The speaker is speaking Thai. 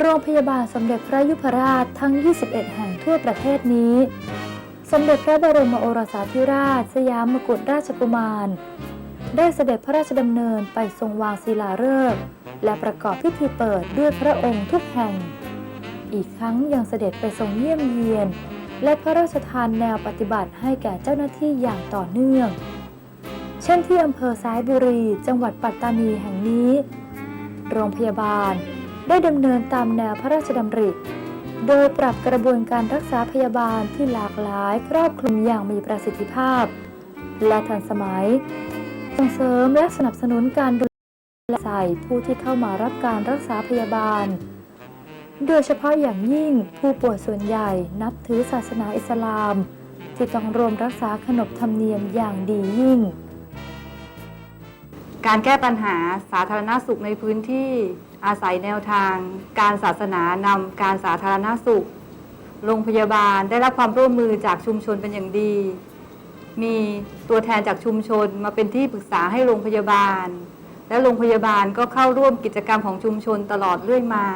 โรงพยาบาลสมเด็จพระยุพราชทั้ง 21 แห่งทั่วประเทศนี้ สมเด็จพระบรมโอรสาธิราช สยามกุฎราชกุมาร ได้เสด็จพระราชดำเนินไปทรงวางศิลาฤกษ์และประกอบพิธีเปิดด้วยพระองค์ทุกแห่ง อีกครั้งยังเสด็จไปทรงเยี่ยมเยียน และพระราชทานแนวปฏิบัติให้แก่เจ้าหน้าที่อย่างต่อเนื่อง เช่นที่อำเภอสายบุรี จังหวัดปัตตานีแห่งนี้ โรงพยาบาล ได้ดำเนินตามแนวพระราชดำริโดยปรับกระบวนการรักษาพยาบาลที่หลากหลายครอบคลุมอย่างมีประสิทธิภาพ และทันสมัย ส่งเสริมและสนับสนุนการดูแลใส่ผู้ที่เข้ามารับการรักษาพยาบาล โดยเฉพาะอย่างยิ่งผู้ป่วยส่วนใหญ่นับถือศาสนาอิสลาม ที่ต้องรวมรักษาขนบธรรมเนียมอย่างดียิ่ง การแก้ปัญหาสาธารณสุขในพื้นที่อาศัยแนวทาง การศาสนานำการสาธารณสุข โรงพยาบาลได้รับความร่วมมือจากชุมชนเป็นอย่างดี มีตัวแทนจากชุมชนมาเป็นที่ปรึกษาให้โรงพยาบาล และโรงพยาบาลก็เข้าร่วมกิจกรรมของชุมชนตลอดเรื่อยมา